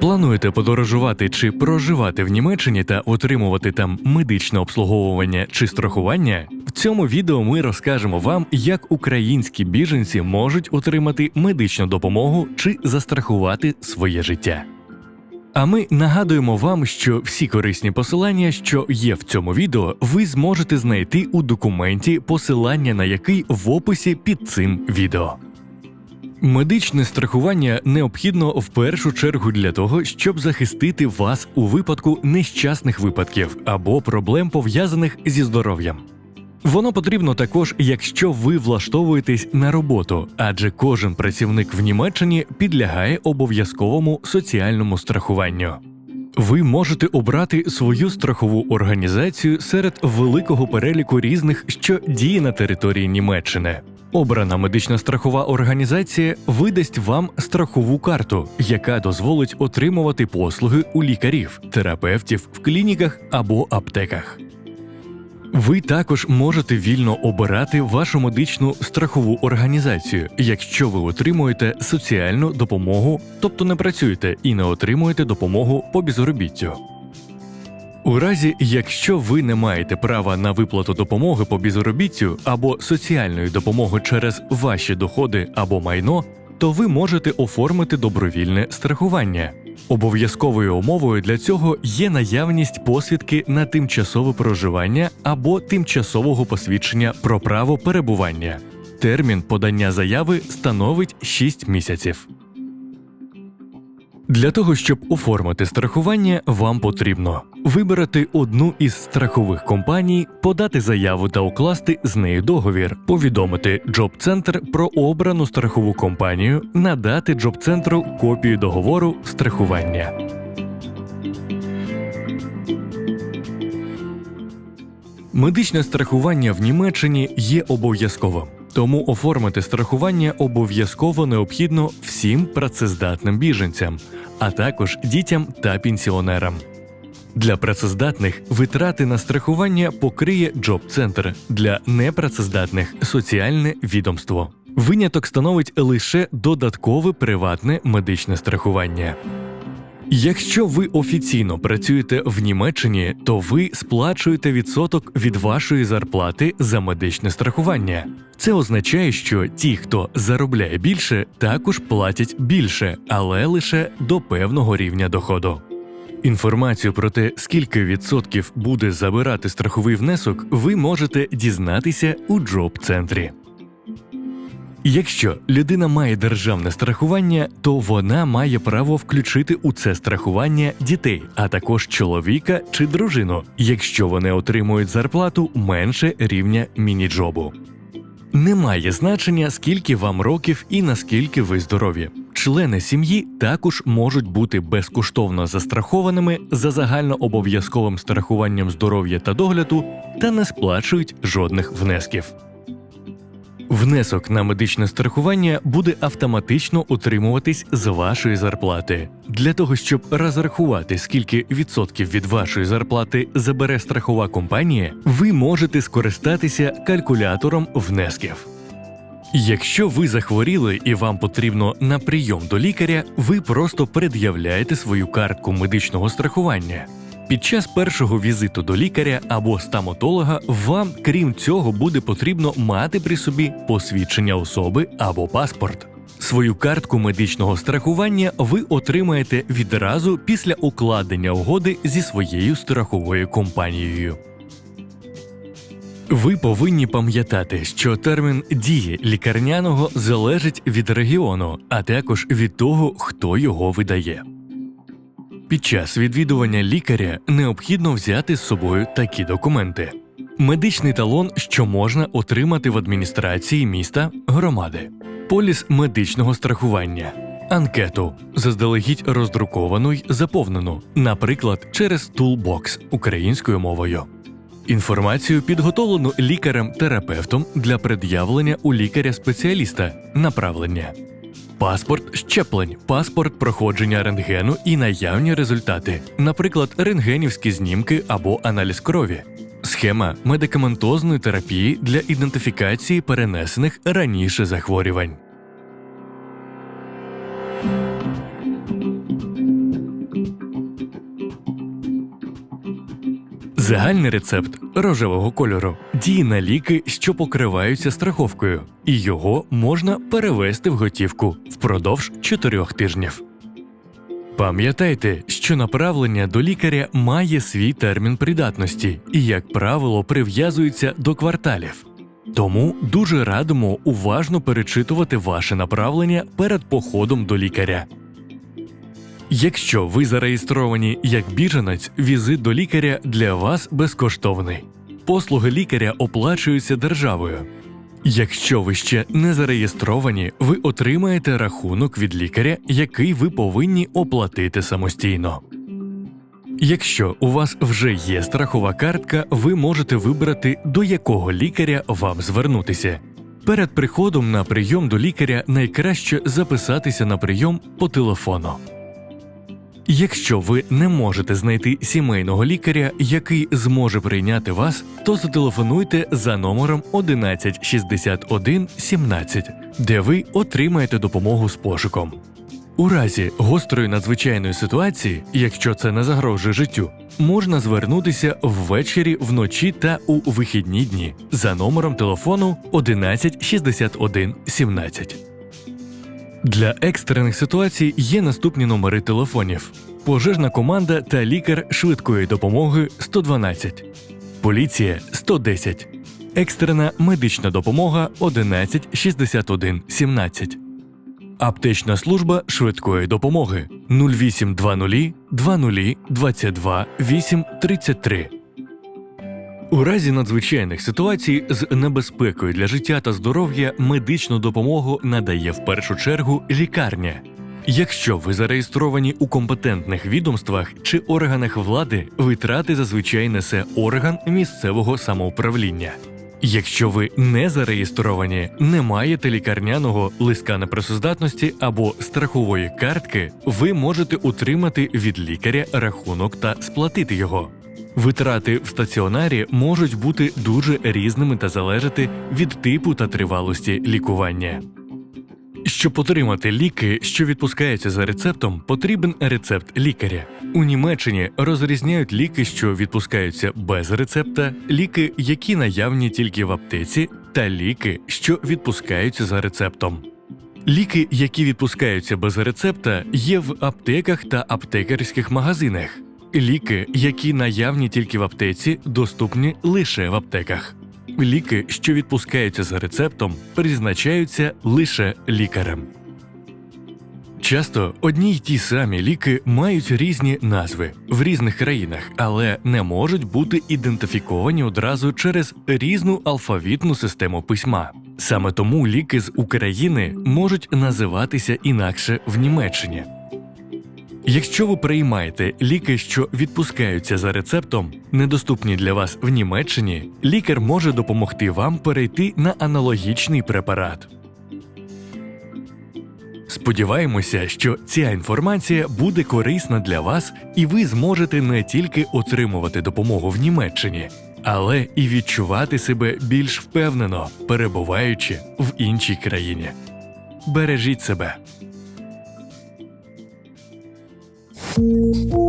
Плануєте подорожувати чи проживати в Німеччині та отримувати там медичне обслуговування чи страхування? В цьому відео ми розкажемо вам, як українські біженці можуть отримати медичну допомогу чи застрахувати своє життя. А ми нагадуємо вам, що всі корисні посилання, що є в цьому відео, ви зможете знайти у документі, посилання на який в описі під цим відео. Медичне страхування необхідно в першу чергу для того, щоб захистити вас у випадку нещасних випадків або проблем пов'язаних зі здоров'ям. Воно потрібно також, якщо ви влаштовуєтесь на роботу, адже кожен працівник в Німеччині підлягає обов'язковому соціальному страхуванню. Ви можете обрати свою страхову організацію серед великого переліку різних, що діє на території Німеччини. Обрана медична страхова організація видасть вам страхову карту, яка дозволить отримувати послуги у лікарів, терапевтів в клініках або аптеках. Ви також можете вільно обирати вашу медичну страхову організацію, якщо ви отримуєте соціальну допомогу, тобто не працюєте і не отримуєте допомогу по безробіттю. У разі, якщо ви не маєте права на виплату допомоги по безробіттю або соціальної допомоги через ваші доходи або майно, то ви можете оформити добровільне страхування. Обов'язковою умовою для цього є наявність посвідки на тимчасове проживання або тимчасового посвідчення про право перебування. Термін подання заяви становить 6 місяців. Для того, щоб оформити страхування, вам потрібно вибрати одну із страхових компаній, подати заяву та укласти з нею договір, повідомити Джоб-центр про обрану страхову компанію, надати Джоб-центру копію договору страхування. Медичне страхування в Німеччині є обов'язковим, тому оформити страхування обов'язково необхідно всім працездатним біженцям, а також дітям та пенсіонерам. Для працездатних витрати на страхування покриє Джоб-центр, для непрацездатних соціальне відомство. Виняток становить лише додаткове приватне медичне страхування. Якщо ви офіційно працюєте в Німеччині, то ви сплачуєте відсоток від вашої зарплати за медичне страхування. Це означає, що ті, хто заробляє більше, також платять більше, але лише до певного рівня доходу. Інформацію про те, скільки відсотків буде забирати страховий внесок, ви можете дізнатися у Джоб-центрі. Якщо людина має державне страхування, то вона має право включити у це страхування дітей, а також чоловіка чи дружину, якщо вони отримують зарплату менше рівня міні-джобу. Немає значення, скільки вам років і наскільки ви здорові. Члени сім'ї також можуть бути безкоштовно застрахованими за загальнообов'язковим страхуванням здоров'я та догляду та не сплачують жодних внесків. Внесок на медичне страхування буде автоматично утримуватись з вашої зарплати. Для того, щоб розрахувати, скільки відсотків від вашої зарплати забере страхова компанія, ви можете скористатися калькулятором внесків. Якщо ви захворіли і вам потрібно на прийом до лікаря, ви просто пред'являєте свою картку медичного страхування. Під час першого візиту до лікаря або стоматолога вам, крім цього, буде потрібно мати при собі посвідчення особи або паспорт. Свою картку медичного страхування ви отримаєте відразу після укладення угоди зі своєю страховою компанією. Ви повинні пам'ятати, що термін дії лікарняного залежить від регіону, а також від того, хто його видає. Під час відвідування лікаря необхідно взяти з собою такі документи: медичний талон, що можна отримати в адміністрації міста громади, поліс медичного страхування, анкету, заздалегідь роздруковану й заповнену, наприклад, через Toolbox українською мовою. Інформацію підготовлену лікарем-терапевтом для пред'явлення у лікаря-спеціаліста направлення. Паспорт щеплень, паспорт проходження рентгену і наявні результати, наприклад, рентгенівські знімки або аналіз крові, Схема медикаментозної терапії для ідентифікації перенесених раніше захворювань. Загальний рецепт рожевого кольору діє на ліки, що покриваються страховкою, і його можна перевести в готівку впродовж 4 тижнів. Пам'ятайте, що направлення до лікаря має свій термін придатності і, як правило, прив'язується до кварталів. Тому дуже радимо уважно перечитувати ваше направлення перед походом до лікаря. Якщо ви зареєстровані як біженець, візит до лікаря для вас безкоштовний. Послуги лікаря оплачуються державою. Якщо ви ще не зареєстровані, ви отримаєте рахунок від лікаря, який ви повинні оплатити самостійно. Якщо у вас вже є страхова картка, ви можете вибрати, до якого лікаря вам звернутися. Перед приходом на прийом до лікаря найкраще записатися на прийом по телефону. Якщо ви не можете знайти сімейного лікаря, який зможе прийняти вас, то зателефонуйте за номером 1161 17, де ви отримаєте допомогу з пошуком. У разі гострої надзвичайної ситуації, якщо це не загрожує життю, можна звернутися ввечері, вночі та у вихідні дні за номером телефону 1161 17. Для екстрених ситуацій є наступні номери телефонів: пожежна команда та лікар швидкої допомоги 112, поліція 110, екстрена медична допомога 1161 17, аптечна служба швидкої допомоги 0820 20 22 833. У разі надзвичайних ситуацій з небезпекою для життя та здоров'я медичну допомогу надає в першу чергу лікарня. Якщо ви зареєстровані у компетентних відомствах чи органах влади, витрати зазвичай несе орган місцевого самоуправління. Якщо ви не зареєстровані, не маєте лікарняного листка непрацездатності або страхової картки, ви можете утримати від лікаря рахунок та сплатити його. Витрати в стаціонарі можуть бути дуже різними та залежати від типу та тривалості лікування. Щоб отримати ліки, що відпускаються за рецептом, потрібен рецепт лікаря. У Німеччині розрізняють ліки, що відпускаються без рецепта, ліки, які наявні тільки в аптеці, та ліки, що відпускаються за рецептом. Ліки, які відпускаються без рецепта, є в аптеках та аптекарських магазинах. Ліки, які наявні тільки в аптеці, доступні лише в аптеках. Ліки, що відпускаються за рецептом, призначаються лише лікарем. Часто одні й ті самі ліки мають різні назви в різних країнах, але не можуть бути ідентифіковані одразу через різну алфавітну систему письма. Саме тому ліки з України можуть називатися інакше в Німеччині. Якщо ви приймаєте ліки, що відпускаються за рецептом, недоступні для вас в Німеччині, лікар може допомогти вам перейти на аналогічний препарат. Сподіваємося, що ця інформація буде корисна для вас, і ви зможете не тільки отримувати допомогу в Німеччині, але і відчувати себе більш впевнено, перебуваючи в іншій країні. Бережіть себе. Thank you.